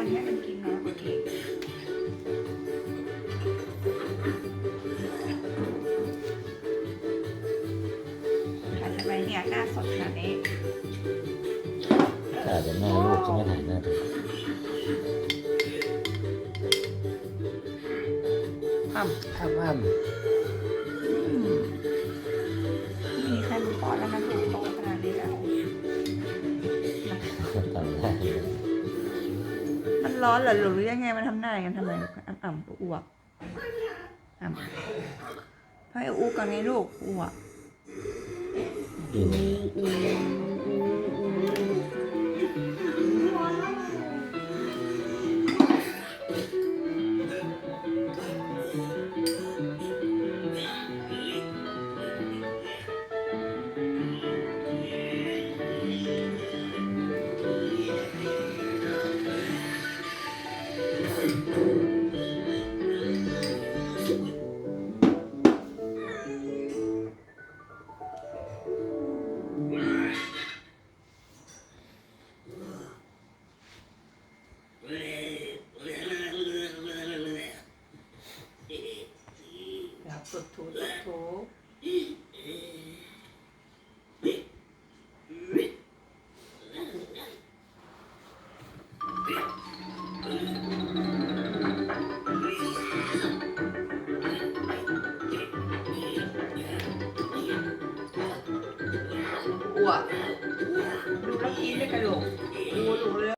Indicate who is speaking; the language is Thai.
Speaker 1: อนให้มันกินน้อยกถ่ายทำไมเนี่ยหน้าสดขนาดนี้
Speaker 2: ถ่ายแต่หน้าลูกจะไม่ถ่ายหน้าตัว
Speaker 1: อ่ำ
Speaker 2: อ้ำอ้
Speaker 1: อื ร้อนเหรอหรือยังไงมันทำหน้าอย่างนั้นทำไมอ่ำอ่ำอ้วกอ่ำให้อ้วกก่อนไงลูกอ้วก Uah, uah, uah, uah, uah,